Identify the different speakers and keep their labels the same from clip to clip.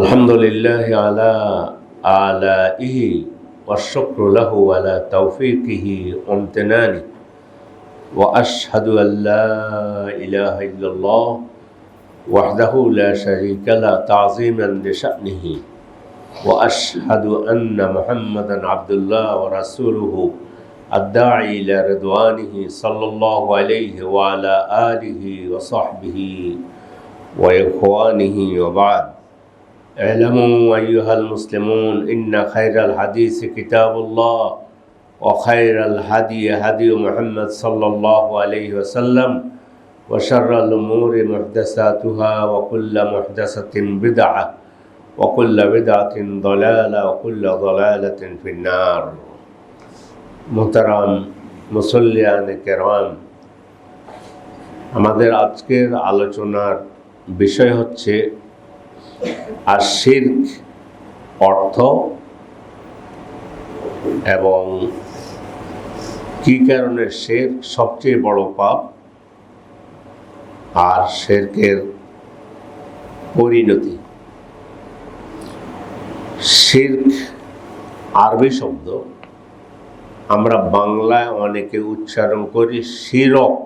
Speaker 1: الحمد لله على آلائه والشكر له على توفيقه وامتنانه وأشهد أن لا إله إلا الله وحده لا شريك له تعظيما لشأنه وأشهد أن محمدا عبد الله ورسوله الداعي إلى رضوانه صلى الله عليه وعلى آله وصحبه وإخوانه وبعد اعلموا أيها المسلمون إن خير الحديث كتاب الله وخير الهدي هدي محمد صلى الله عليه وسلم وشر الأمور محدثاتها وكل محدثة بدعة وكل بدعة ضلالة وكل ضلالة في النار মোহতারাম মুসল্লিয়ান কেরাম আমাদের আজকের আলোচনার বিষয় হচ্ছে আর শির্ক অর্থ এবং কি কারণে শের সবচেয়ে বড় পাপ? আর শেরকের পরিণতি? শির্ক আরবি শব্দ। আমরা বাংলায় অনেকে উচ্চারণ করি শিরক।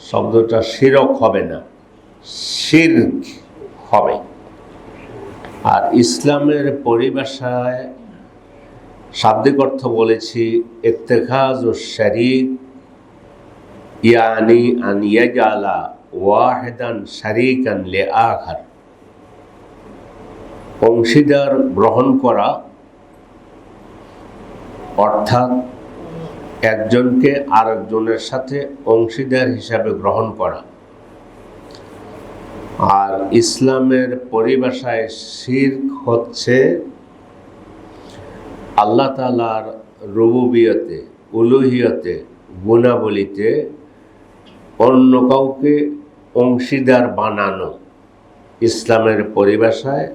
Speaker 1: শব্দটা শিরক হবে না, শির্ক হবে। আর ইসলামের পরিভাষায় শাব্দিক অর্থ বলেছি ইত্তেখাজ ও শরিক ইয়ানি আন ইয়াজালা ওয়াহেদান শারিকান লে আখার অংশীদার গ্রহণ করা, অর্থাৎ একজনকে আরেকজনের সাথে অংশীদার হিসাবে গ্রহণ করা। আর ইসলামের পরিভাষায় শির্ক হচ্ছে আল্লাহ তালার রবুবিয়তে, উলুহিয়তে, গুণাবলিতে অন্য কাউকে অংশীদার বানানো ইসলামের পরিভাষায়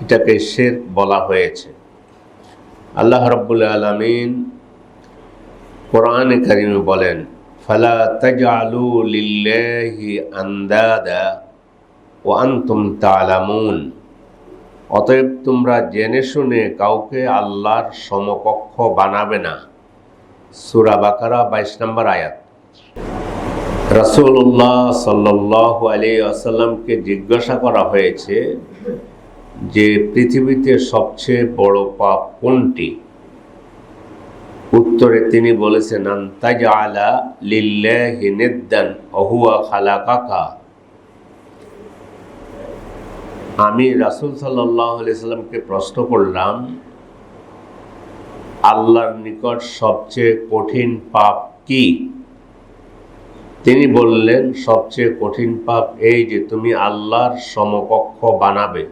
Speaker 1: এটাকে শের বলা হয়েছে। আল্লাহ রব্বুল আলমিন কোরআন করিম বলেন ফালা লিল্লাহি আন্দাদা ওয়া আনতুম তা'লামুন অতএব তোমরা জেনে শুনে কাউকে আল্লাহর সমকক্ষ বানাবে না। সূরা বাকারা 22 নম্বর আয়াত। রাসূলুল্লাহ সাল্লাল্লাহু আলাইহি ওয়াসাল্লামকে জিজ্ঞাসা করা হয়েছে যে পৃথিবীতে সবচেয়ে বড় পাপ কোনটি? উত্তরে তিনি বলেছেন আন্তাজা আলা লিল্লাহি অহুয়া খালাকাকা। আমি রাসূল আলাইহি সাল্লামকে প্রশ্ন করলাম, আল্লাহর নিকট সবচেয়ে কঠিন পাপ কি? তিনি বললেন, সবচেয়ে কঠিন পাপ এই যে তুমি আল্লাহর সমকক্ষ বানাবে,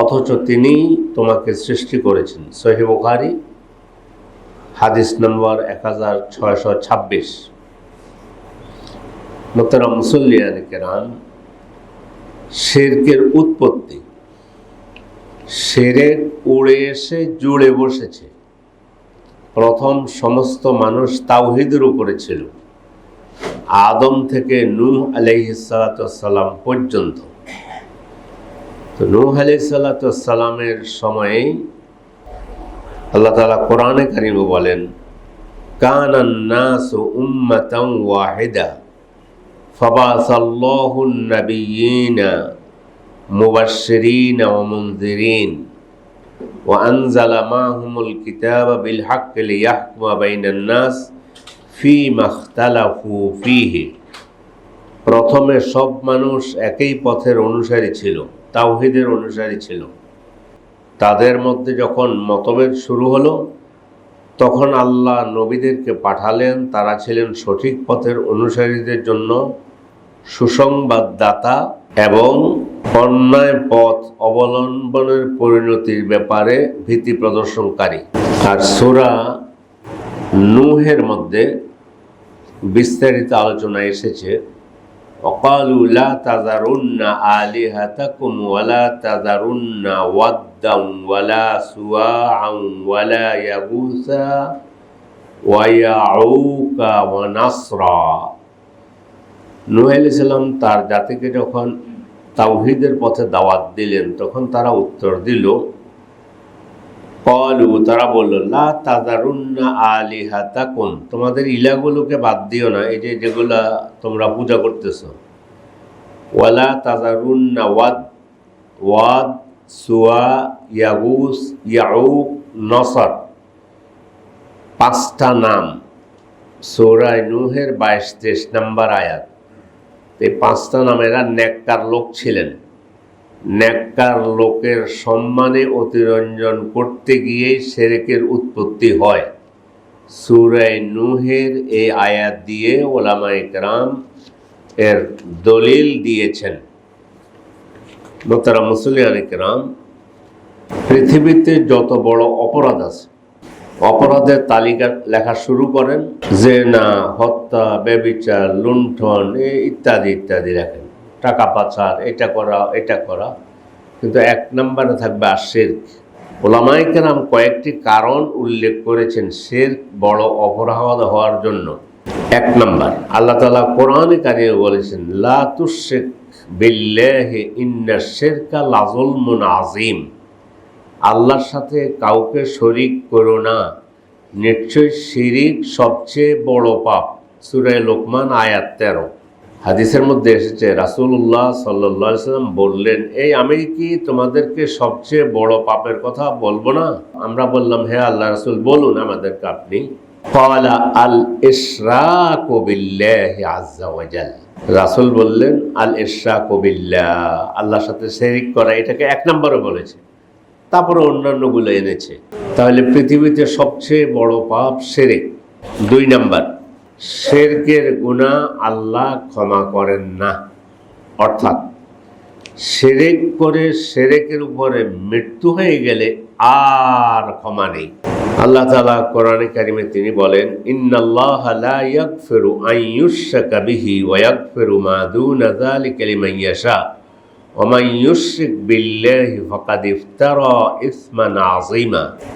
Speaker 1: অথচ তিনি তোমাকে সৃষ্টি করেছেন। সহি বুখারি। হাদিস নম্বর এক হাজার ছয়শো ছাব্বিশ। মোতারা মুসল্লিয়ান কেরাম, শেরকের উৎপত্তি। শেরের উড়ে এসে জুড়ে বসেছে। প্রথম সমস্ত মানুষ তাওহিদের উপরে ছিল। আদম থেকে নূহ আলাইহিসালাম পর্যন্ত। তো নূহ আলাইসালামের সময়ে আল্লাহ তালা কোরআনে কারিম বলেন কানান্নাস উম্মাতাম ওয়াহিদা ফাবাসাল্লাহু নাবিয়িনা মুবাশশিরিন ওয়া মুনযিরিন وأنزل معهم الكتاب بالحق ليحكم بين الناس فيما اختلفوا فيه প্রথমে সব মানুষ একই পথের অনুসারী ছিল তাওহিদের অনুসারী ছিল তাদের মধ্যে যখন মতভেদ শুরু হলো, তখন আল্লাহ নবীদেরকে পাঠালেন, তারা ছিলেন সঠিক পথের অনুসারীদের জন্য সুসংবাদদাতা এবং অন্যায় পথ অবলম্বনের পরিণতির ব্যাপারে ভীতি প্রদর্শনকারী। আর সুরা নুহের মধ্যে বিস্তারিত আলোচনা এসেছে। وقالوا لا تذرن آلهتكم ولا تذرن ودا ولا سواعا ولا يغوث ويعوق ونصرا নূহ আলাইহিস সালাম তার জাতিকে যখন তাওহিদের পথে দাওয়াত দিলেন তখন তারা উত্তর দিল কলু, তারা বলল, লা তাজারুন্না আলিহাতাকুম। তোমাদের ইলাগুলোকে বাদ দিও না, এই যে যেগুলা তোমরা পূজা করতেছ। ওয়ালা তাজারুন্না ওয়াদ ওয়াদ, সুয়া, ইয়াগুস, ইয়াউক, নসর। পাঁচটা নাম। সৌরায় নুহের বাইশ তেইশ নাম্বার আয়াত। এই পাঁচটা নামেরা নেককার লোক ছিলেন। নেককার লোকের সম্মানে অতিরঞ্জন করতে গিয়েই সেরেকের উৎপত্তি হয়। সুরায় নুহের এই আয়াত দিয়ে ওলামা ইকরাম এর দলিল দিয়েছেন। মোতারা মুসলিয়ান ইকরাম পৃথিবীতে যত বড় অপরাধ আছে, অপরাধের তালিকা লেখা শুরু করেন যে না হত্যা বেবিচার লুণ্ঠন ইত্যাদি ইত্যাদি লেখেন। টাকা পাচার, এটা করা এটা করা। কিন্তু এক নম্বরে থাকবে আর শেরক। ওলামাইকেরাম কয়েকটি কারণ উল্লেখ করেছেন শের বড় অপরাধ হওয়ার জন্য। এক নম্বর, আল্লাহ তালা কোরআনে কারিয়ে বলেছেন, লা তুশেক বিল্লাহি ইন্না শেরকা লাজুলমুন আজিম আল্লাহর সাথে কাউকে শরিক করো না। নিশ্চয় শিরিক সবচেয়ে বড় পাপ। সুরায় লোকমান আয়াত তেরো। হাদিসের মধ্যে এসেছে রাসুল্লাহ সাল্লাহ সাল্লাম বললেন, এই আমি কি তোমাদেরকে সবচেয়ে বড় পাপের কথা বলব না? আমরা বললাম হে আল্লাহ রাসুল বলুন আমাদেরকে আপনি। কলা আল ইসরা কবিল্লাহ আজাল রাসুল বললেন, আল ইসরা কবিল্লা আল্লাহর সাথে শেরিক করা, এটাকে এক নম্বরে বলেছে। তারপরে অন্যান্যগুলো এনেছে। তাহলে পৃথিবীতে সবচেয়ে বড় পাপ সেরেক দুই নাম্বার শেরকের গুণা আল্লাহ ক্ষমা করেন না। অর্থাৎ সেরেক করে সেরেকের উপরে মৃত্যু হয়ে গেলে আর ক্ষমা নেই। আল্লাহ তালা কোরআনে কারিমে তিনি বলেন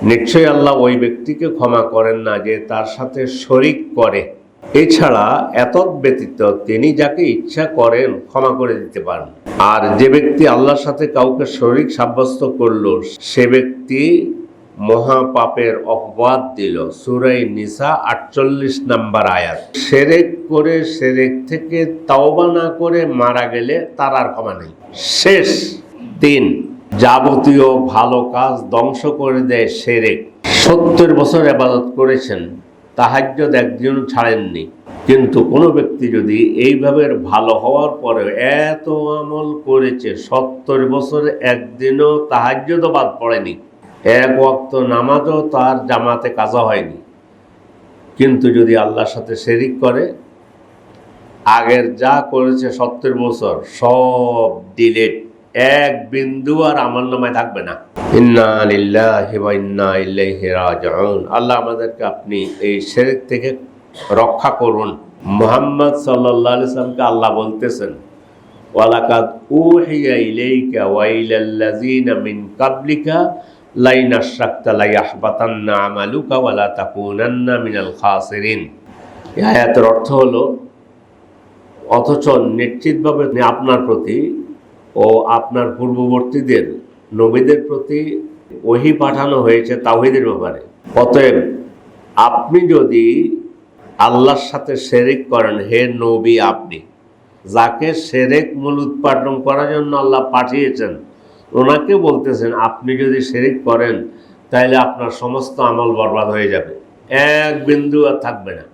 Speaker 1: নিশ্চয় আল্লাহ ওই ব্যক্তিকে ক্ষমা করেন না যে তার সাথে শরিক করে। এছাড়া এত ব্যতীত তিনি যাকে ইচ্ছা করেন ক্ষমা করে দিতে পারেন। আর যে ব্যক্তি আল্লাহর সাথে কাউকে শরিক সাব্যস্ত করল, সে ব্যক্তি মহাপাপের অপবাদ দিল। সুরাই নিসা আটচল্লিশ নাম্বার আয়াত। সেরেক করে সেরেক থেকে তাওবা না করে মারা গেলে তার আর ক্ষমা নেই। শেষ তিন যাবতীয় ভালো কাজ ধ্বংস করে দেয় সেরেক। সত্তর বছর আবাদত করেছেন। তাহাজ্জদ একজন ছাড়েননি। কিন্তু কোনো ব্যক্তি যদি এইভাবে ভালো হওয়ার পরে এত আমল করেছে, সত্তর বছরে একদিনও তাহাজ্জদও বাদ পড়েনি। এক ওয়াক্ত নামাজও তার জামাতে কাজা হয়নি। কিন্তু যদি আল্লাহর সাথে শেরিক করে, আগের যা করেছে সত্তর বছর সব ডিলেট এক বিন্দু আর আমার নামায় থাকবে না। ইন্না লিল্লাহি ওয়া ইন্না ইলাইহি রাজিউন। আল্লাহ আমাদেরকে আপনি এই শেরেক থেকে রক্ষা করুন। মুহাম্মদ সাল্লাল্লাহু আলাইহি আল্লাহ বলতেছেন, ওয়ালাকাদ উহিয়া ইলাইকা ওয়া ইলাল্লাযিনা মিন কাবলিকা লাইন আশরাকতা লাইয়াহবাতান্না আমালুকা ওয়া লা তাকুনান্না মিনাল খাসিরিন। এই আয়াতের অর্থ হলো, অথচ নিশ্চিতভাবে আপনার প্রতি ও আপনার পূর্ববর্তীদের নবীদের প্রতি ওহি পাঠানো হয়েছে তাওহিদের ব্যাপারে। অতএব আপনি যদি আল্লাহর সাথে শেরেক করেন, হে নবী আপনি, যাকে সেরেক মূল উৎপাদন করার জন্য আল্লাহ পাঠিয়েছেন, ওনাকে বলতেছেন, আপনি যদি শেরিক করেন তাহলে আপনার সমস্ত আমল বরবাদ হয়ে যাবে। এক বিন্দু আর থাকবে না।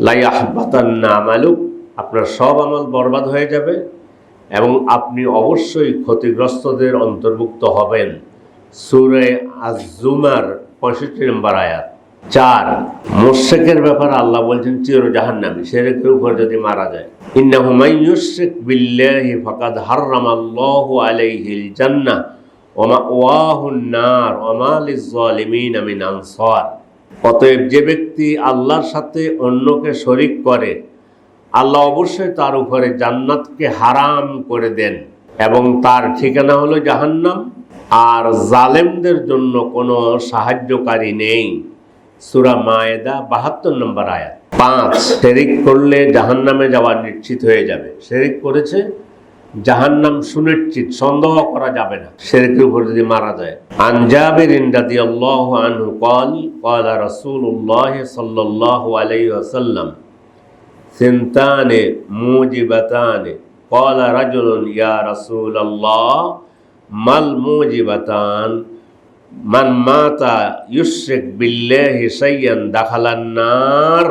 Speaker 1: লাই আহবাতান না আমালুক, আপনার সব আমল বরবাদ হয়ে যাবে। এবং আপনি অবশ্যই ক্ষতিগ্রস্তদের অন্তর্ভুক্ত হবেন। সুরে আজুমার পঁয়ষট্টি নম্বর আয়াত। চার মোশেকের ব্যাপারে আল্লাহ বলছেন, চির জাহান্নামি, সেরেকের উপর যদি মারা যায়। ইন্নাহু মাইয়ুশরিক বিল্লাহি ফাকাদ হাররামাল্লাহু আলাইহিল জান্নাহ ওয়া মাওয়াহুন নার ওয়া মা লিয-যালিমিন মিন আনসার। অতএব যে ব্যক্তি আল্লাহর সাথে অন্যকে শরিক করে আল্লাহ অবশ্যই তার উপরে জান্নাতকে হারাম করে দেন এবং তার ঠিকানা হলো জাহান্নাম। আর জালেমদের জন্য কোনো সাহায্যকারী নেই। সুরা মায়েদা বাহাত্তর নম্বর আয়াত। পাঁচ, শেরিক করলে জাহান্নামে যাওয়া নিশ্চিত হয়ে যাবে। শেরিক করেছে, জাহান্নাম সুনিশ্চিত, সন্দেহ করা যাবে না। শেরিকের উপর যদি মারা যায়। আনজাবের ইন্দাদি আল্লাহ আনহু কল, কলা রসুল্লাহ সাল্লাহ আলাই আসাল্লাম সিন্তানে মুজিবাতানে কলা রাজুলুন ইয়া রাসুল আল্লাহ মাল মুজিবাতান মান মাতা ইউশেক বিল্লাহি সাইয়ান দাখালান নার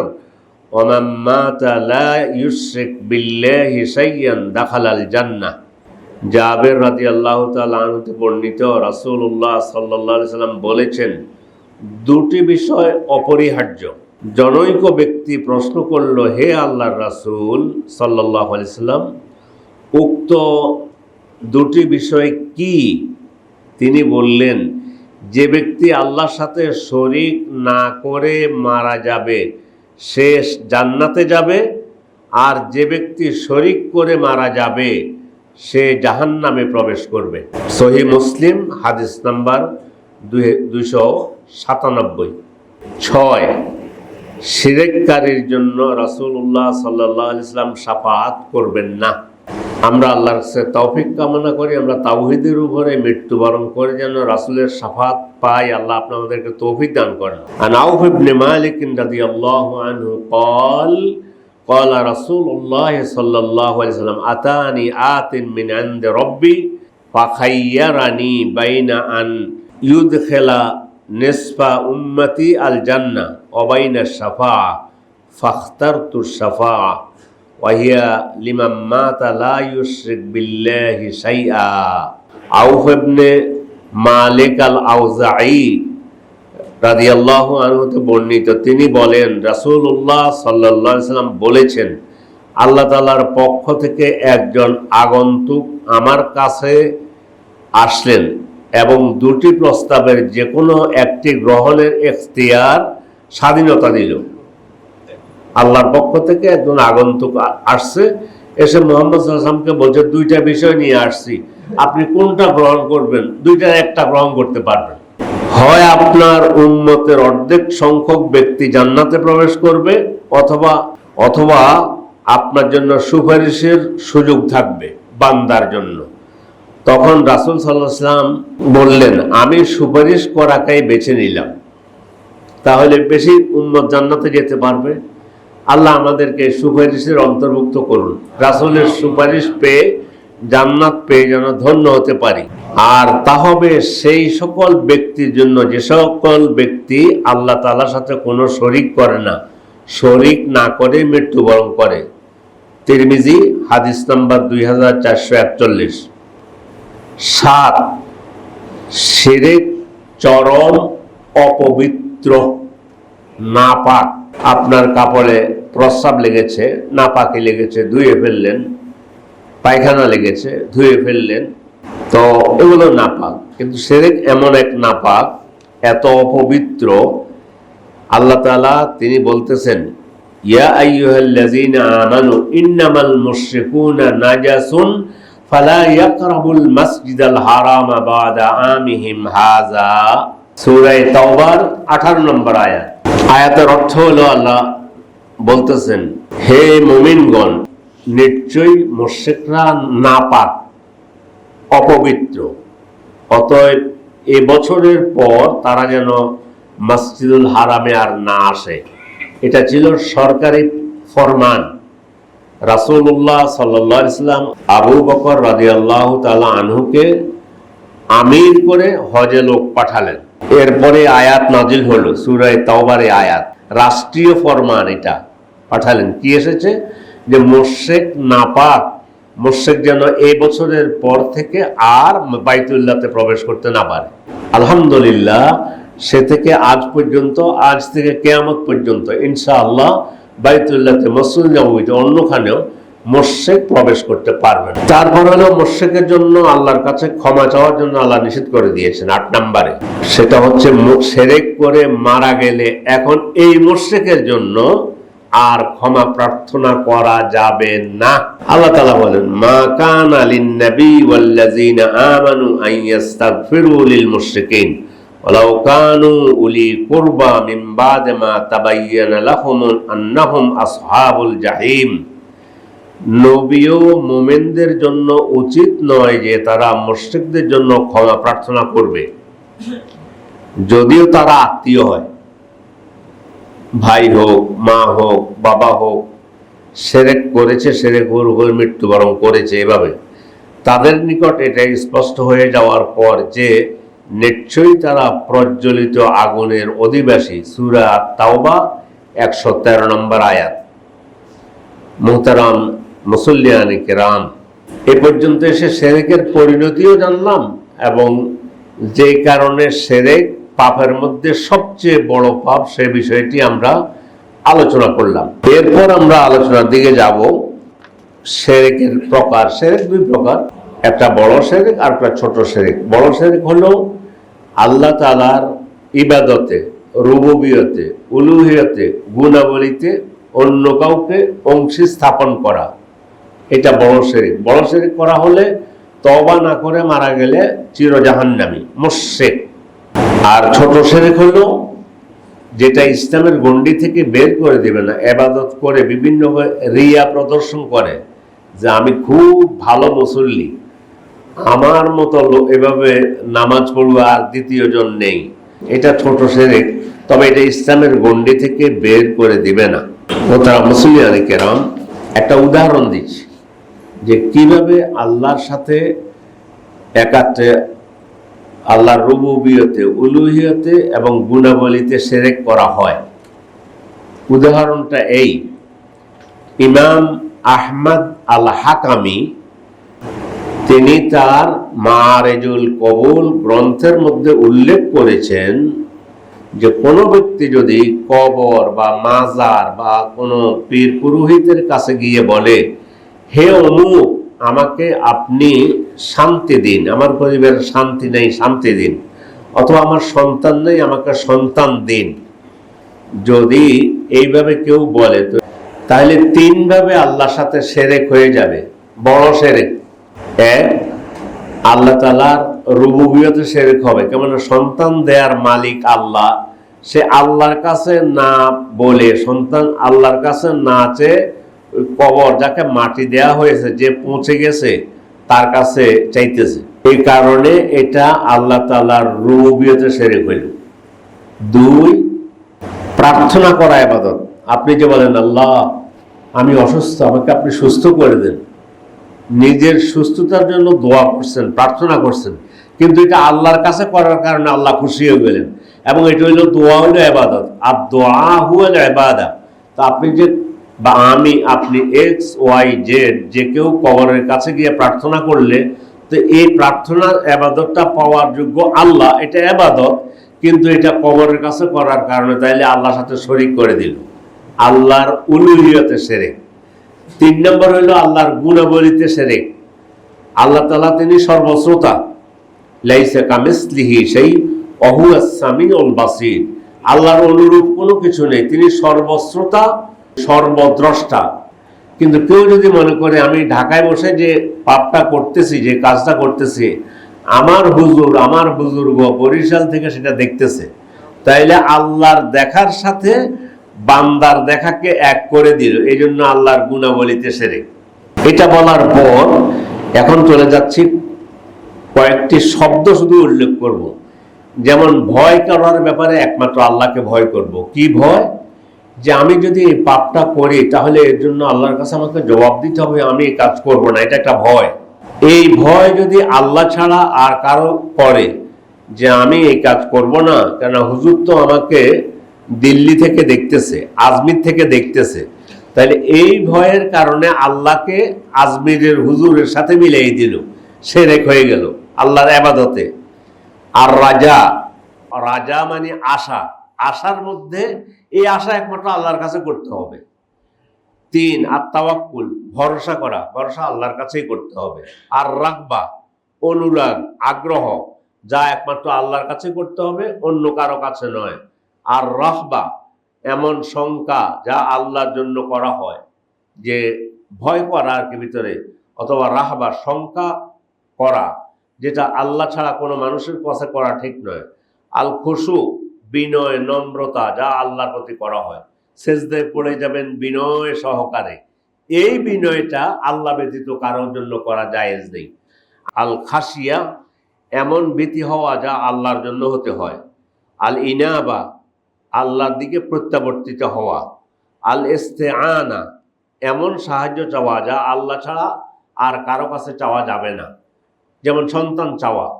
Speaker 1: মান মাতা লা ইউশেক বিল্লাহি সাইয়ান দাখালাল জান্নাহ জাবের রাজি আল্লাহ তালতে বর্ণিত রাসুল্লাহ সাল্লাহ সাল্লাম বলেছেন, দুটি বিষয় অপরিহার্য। জনৈক ব্যক্তি প্রশ্ন করল, হে আল্লাহর রাসূল সাল্লাহ সাল্লাম, উক্ত দুটি বিষয় কি? তিনি বললেন, যে ব্যক্তি আল্লাহর সাথে শরিক না করে মারা যাবে, সে জান্নাতে যাবে, আর যে ব্যক্তি শরিক করে মারা যাবে, সে জাহান্নামে প্রবেশ করবে। সহি মুসলিম, হাদিস নাম্বার দুইশো সাতানব্বই। ছয় সিরেককারীর জন্য রাসূলুল্লাহ সাল্লাহ ইসলাম সাফাত করবেন না আমরা আল্লাহর কাছে তৌফিক কামনা করি আমরা তাওহিদের উপরে মৃত্যুবরণ করে যেন রাসূলের সাফাত পাই আল্লাহ আপনাদেরকে তৌফিক দান করেন আন আউফ ইবনে মালিক রাদিয়াল্লাহু আনহু قال قال رسول الله صلى الله عليه وسلم أتاني آت من عند ربي فخيرني بين أن يدخل নেসফা উম্মতি আল জান্না, অবাইনা সাফা ফাখতার তু সাফা ওয়াহিয়া লিমাম মাতা লা ইউশরিক বিল্লাহি শাইআ। আউফ ইবনে মালিক আল আউজাঈ রাদিয়াল্লাহু আনহুতে বর্ণিত, তিনি বলেন, রাসূলুল্লাহ সাল্লাল্লাহু আলাইহি সাল্লাম বলেছেন, আল্লাহ তালার পক্ষ থেকে একজন আগন্তুক আমার কাছে আসলেন। এবং দুটি প্রস্তাবের যে কোনো একটি গ্রহণের এখতিয়ার স্বাধীনতা দিল। আল্লাহর পক্ষ থেকে একজন আগন্তুক আসছে। এসে মোহাম্মদ সাল্লামকে বলছে, দুইটা বিষয় নিয়ে আসছি। আপনি কোনটা গ্রহণ করবেন? দুইটার একটা গ্রহণ করতে পারবেন। হয় আপনার উন্মতের অর্ধেক সংখ্যক ব্যক্তি জান্নাতে প্রবেশ করবে, অথবা অথবা আপনার জন্য সুপারিশের সুযোগ থাকবে বান্দার জন্য। তখন রাসূল সাল্লাম বললেন, আমি সুপারিশ করাটাই বেছে নিলাম। তাহলে বেশি উন্মত জান্নাতে যেতে পারবে। আল্লাহ আমাদেরকে সুপারিশের অন্তর্ভুক্ত করুন। রাসূলের সুপারিশ পেয়ে জান্নাত পেয়ে যেন ধন্য হতে পারি। আর তা হবে সেই সকল ব্যক্তির জন্য, যে সকল ব্যক্তি আল্লাহ তাআলার সাথে কোনো শরিক করে না। শরিক না করে মৃত্যুবরণ করে। তিরমিজি, হাদিস নাম্বার দুই হাজার চারশো একচল্লিশ। সাত শিরেক চরম অপবিত্র। নাপাক, আপনার কাপড়ে প্রস্রাব লেগেছে, নাপাকি লেগেছে, ধুয়ে ফেললেন, পায়খানা লেগেছে, ধুয়ে ফেললেন। তো এগুলো নাপাক, কিন্তু সেরেক এমন এক নাপাক, এত অপবিত্র, আল্লাহ তাআলা তিনি বলতেছেন, ইয়া আইয়ুহাল্লাযীনা আমানু ইন্নামাল মুশরিকুনা নাজাসুন ফালা ইয়াকরাবুল মাসজিদাল হারামা বাদা আমিহিম হাযা সূরা তাওবার 18 নম্বর আয়াত। আয়াতের অর্থ হলো আল্লাহ বলতেছেন, হে মুমিনগণ, নিশ্চয়ই মুশরিকরা নাপাক, অপবিত্র। অতএব এ বছরের পর তারা যেন মসজিদুল হারামে আর না আসে। এটা ছিল সরকারি ফরমান। রাসূলুল্লাহ সাল্লাহ ইসলাম আবু বকর রাদিয়াল্লাহু তাআলা আনহুকে আমির করে হজে লোক পাঠালেন। এরপরে আয়াত নাজিল হলো সুরায় তাওবারে আয়াত। রাষ্ট্রীয় ফরমান এটা পাঠালেন। কি এসেছে? যে মোশেক নাপাক, মোশেক যেন এই বছরের পর থেকে আর বাইতুল্লাহতে প্রবেশ করতে না পারে। আলহামদুলিল্লাহ, সে থেকে আজ পর্যন্ত, আজ থেকে কেয়ামত পর্যন্ত, ইনশাআল্লাহ বাইতুল্লাহতে মসুল নবীতে অন্যখানেও মোশেক প্রবেশ করতে পারবে না। তারপর হলো মোশেকের জন্য আল্লাহর কাছে ক্ষমা চাওয়ার জন্য আল্লাহ নিষেধ করে দিয়েছেন আট নম্বরে। সেটা হচ্ছে মু- সেরেক করে মারা গেলে এখন এই মোশেকের জন্য আর ক্ষমা প্রার্থনা করা যাবে না। আল্লাহ তাআলা বলেন, মা কান আলিন নবী ওয়াল্লাযিনা আমানু আন লিল মুশরিকিন। ولو كانوا أولي قربى من بعد ما تبين لهم أنهم أصحاب الجحيم নবীও মোমেনদের জন্য উচিত নয় যে তারা মুশ্রিকদের জন্য ক্ষমা প্রার্থনা করবে যদিও তারা আত্মীয় হয় ভাই হোক মা হোক বাবা হোক সেরেক করেছে সেরেক হয়ে মৃত্যুবরণ করেছে এভাবে তাদের নিকট এটা স্পষ্ট হয়ে যাওয়ার পর যে নিশ্চয়ই তারা প্রজ্বলিত আগুনের অধিবাসী সুরা তাওবা একশো তেরো নম্বর আয়াত। মোহতারাম মুসল্লিয়ানি কেরাম, এ পর্যন্ত এসে সেরেকের পরিণতিও জানলাম এবং যে কারণে সেরেক পাপের মধ্যে সবচেয়ে বড় পাপ সে বিষয়টি আমরা আলোচনা করলাম। এরপর আমরা আলোচনার দিকে যাব। সেরেকের প্রকার, সেরেক দুই প্রকার, একটা বড় সেরেক আর একটা ছোট সেরেক। বড় সেরেক হলো আল্লাহ তালার ইবাদতে, রুববিয়তে, উলুহিয়তে, গুণাবলিতে অন্য কাউকে অংশী স্থাপন করা। এটা বড় শেরিক। বড় শেরিক করা হলে তবা না করে মারা গেলে চিরজাহান্নামি মোশেক আর ছোট শেরিক হলো যেটা ইসলামের গণ্ডি থেকে বের করে দেবে না, এবাদত করে বিভিন্ন রিয়া প্রদর্শন করে যে আমি খুব ভালো মুসল্লি। আমার মতো এভাবে নামাজ পড়ব আর দ্বিতীয় জন নেই। এটা ছোট সেরেক, তবে এটা ইসলামের গণ্ডি থেকে বের করে দিবে না। ও তারা মুসলিয়ানি কেরাম, একটা উদাহরণ দিচ্ছি, যে কীভাবে আল্লাহর সাথে একাত্রে আল্লাহর রুবুবিয়তে, উলুহিয়তে এবং গুণাবলিতে সেরেক করা হয়। উদাহরণটা এই, ইমাম আহমদ আল হাকামি তিনি তার মা মারেজুল কবুল গ্রন্থের মধ্যে উল্লেখ করেছেন যে কোনো ব্যক্তি যদি কবর বা মাজার বা কোনো পীর পুরোহিতের কাছে গিয়ে বলে, হে অমুক, আমাকে আপনি শান্তি দিন, আমার পরিবারের শান্তি নেই, শান্তি দিন, অথবা আমার সন্তান নেই, আমাকে সন্তান দিন। যদি এইভাবে কেউ বলে, তো তাহলে তিনভাবে আল্লাহর সাথে সেরেক হয়ে যাবে, বড় সেরেক। আল্লাহ তালার রুবুবিয়তে সেরেক হবে। কেমন সন্তান দেয়ার মালিক আল্লাহ। সে আল্লাহর কাছে না বলে, সন্তান আল্লাহর কাছে না চেয়ে কবর যাকে মাটি দেয়া হয়েছে, যে পৌঁছে গেছে, তার কাছে চাইতেছে। এই কারণে এটা আল্লাহ তালার রুবুবিয়তে সেরেক হইল। দুই, প্রার্থনা করা আবাদত আপনি যে বলেন, আল্লাহ, আমি অসুস্থ, আমাকে আপনি সুস্থ করে দেন। নিজের সুস্থতার জন্য দোয়া করছেন, প্রার্থনা করছেন। কিন্তু এটা আল্লাহর কাছে করার কারণে আল্লাহ খুশি হয়ে গেলেন। এবং এটা হইল দোয়া হইল এবাদত আর দোয়া হুয়াল এবাদা তা আপনি যে, বা আমি, আপনি এক্স ওয়াই জেড যে কেউ কবরের কাছে গিয়ে প্রার্থনা করলে, তো এই প্রার্থনার এবাদতটা পাওয়ার যোগ্য আল্লাহ। এটা এবাদত কিন্তু এটা কবরের কাছে করার কারণে তাইলে আল্লাহর সাথে শরিক করে দিল। আল্লাহর উলুহিয়তে সেরে তিন নম্বর হইল আল্লাহর গুণাবলিতে সেরেক। আল্লাহ তালা তিনি সর্বশ্রোতা। লাইসা কামিসলিহি সেই অহু আসামি অল বাসির। আল্লাহর অনুরূপ কোনো কিছু নেই। তিনি সর্বশ্রোতা, সর্বদ্রষ্টা। কিন্তু কেউ যদি মনে করে, আমি ঢাকায় বসে যে পাপটা করতেছি, যে কাজটা করতেছি, আমার হুজুর, আমার বুজুর্গ বরিশাল থেকে সেটা দেখতেছে, তাইলে আল্লাহর দেখার সাথে বান্দার দেখাকে এক করে দিল। এই জন্য আল্লাহর গুণাবলিতে সেরে এটা বলার পর এখন চলে যাচ্ছি কয়েকটি শব্দ শুধু উল্লেখ করব। যেমন ভয় করার ব্যাপারে একমাত্র আল্লাহকে ভয় করব। কি ভয়? যে আমি যদি এই পাপটা করি, তাহলে এর জন্য আল্লাহর কাছে আমাকে জবাব দিতে হবে, আমি এই কাজ করব না। এটা একটা ভয়। এই ভয় যদি আল্লাহ ছাড়া আর কারও করে যে আমি এই কাজ করব না কেন হুজুর তো আমাকে দিল্লি থেকে দেখতেছে, আজমির থেকে দেখতেছে। তাহলে এই ভয়ের কারণে আল্লাহকে আজমিরের হুজুরের সাথে মিলিয়ে দিল। সেরেক হয়ে গেল আল্লাহর আবাদতে আর রাজা রাজা মানে আশা। আশার মধ্যে এই আশা একমাত্র আল্লাহর কাছে করতে হবে। তিন, আত্মাওয়াক্কুল, ভরসা করা, ভরসা আল্লাহর কাছেই করতে হবে। আর রাগবা, অনুরাগ, আগ্রহ, যা একমাত্র আল্লাহর কাছে করতে হবে, অন্য কারও কাছে নয়। আর রাহবা এমন শঙ্কা যা আল্লাহর জন্য করা হয় যে ভয় করা আর কি ভিতরে, অথবা রাহবা শঙ্কা করা, যেটা আল্লাহ ছাড়া কোনো মানুষের কাছে করা ঠিক নয়। আল খুশু, বিনয়, নম্রতা যা আল্লাহর প্রতি করা হয়। সেজদায় পড়ে যাবেন বিনয় সহকারে। এই বিনয়টা আল্লাহ ব্যতীত কারোর জন্য করা জায়েজ নেই। আল খাসিয়া এমন ভীতি হওয়া যা আল্লাহর জন্য হতে হয়। আল ইনাবা আল্লাহর দিকে প্রত্যাবর্তিত হওয়া। আল ইস্তেআনা এমন সাহায্য চাওয়া যা আল্লাহ ছাড়া আর কারও কাছে চাওয়া যাবে না। যেমন সন্তান চাওয়া।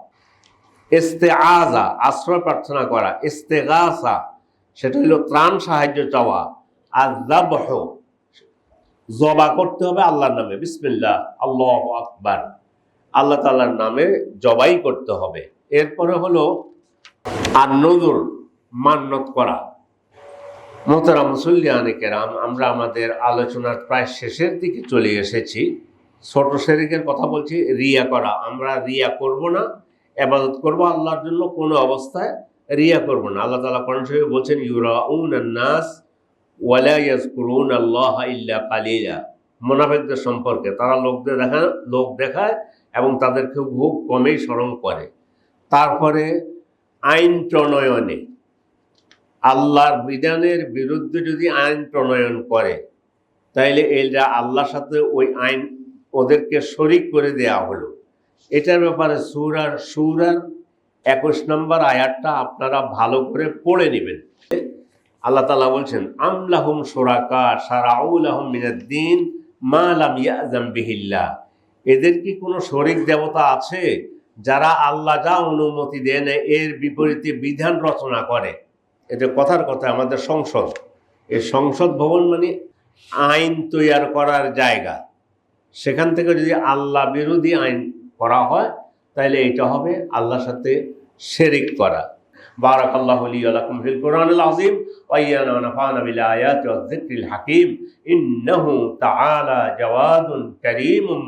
Speaker 1: ইস্তে আজা আশ্রয় প্রার্থনা করা। ইস্তেগাসা, সেটা হলো ত্রাণ সাহায্য চাওয়া। আর দাবহ জবা করতে হবে আল্লাহর নামে। বিসমিল্লাহ, আল্লাহ আকবার। আল্লাহ তাআলার নামে জবাই করতে হবে। এরপরে হলো আর নজর মান্যত করা। মোহতারা মুসল্লিয়ানে কেরাম, আমরা আমাদের আলোচনার প্রায় শেষের দিকে চলে এসেছি। ছোট শেরিকের কথা বলছি, রিয়া করা। আমরা রিয়া করব না, এবাদত করব আল্লাহর জন্য, কোনো অবস্থায় রিয়া করব না। আল্লাহ তালা কোরআন শরীফে বলছেন, ইউরাউন নাস ওয়ালা ইয়াজকুরুন আল্লাহ ইল্লা কালিলা। মোনাফেকদের সম্পর্কে, তারা লোকদের দেখা, লোক দেখায় এবং তাদেরকে খুব কমেই স্মরণ করে। তারপরে আইন প্রণয়নে আল্লাহর বিধানের বিরুদ্ধে যদি আইন প্রণয়ন করে, তাইলে এরা আল্লাহর সাথে ওই আইন ওদেরকে শরিক করে দেয়া হলো। এটার ব্যাপারে সুরার সুরার একুশ নম্বর আয়াতটা আপনারা ভালো করে পড়ে নেবেন। আল্লাহ তালা বলছেন আমলাহুম সোরাকা সারাউল আহম মিনাদ্দিন মা লাম ইয়াজাম বিহিল্লাহ। এদের কি কোনো শরিক দেবতা আছে যারা আল্লাহ যা অনুমতি দেন এর বিপরীতে বিধান রচনা করে? এটা কথার কথা আমাদের সংসদ। এই সংসদ ভবন মানে আইন তৈয়ার করার জায়গা। সেখান থেকে যদি আল্লাহ বিরোধী আইন করা হয় তাহলে এটা হবে আল্লাহর সাথে শেরিক করা। বারাক আল্লাহ লি আলাকুম ফিল কোরআনিল আযীম ওয়া ইয়ানা ওয়া নাফা'না বিল আয়াতি ওয়াজ যিকরিল হাকীম। ইন্নাহু তাআলা জাওয়াদুন কারীমুম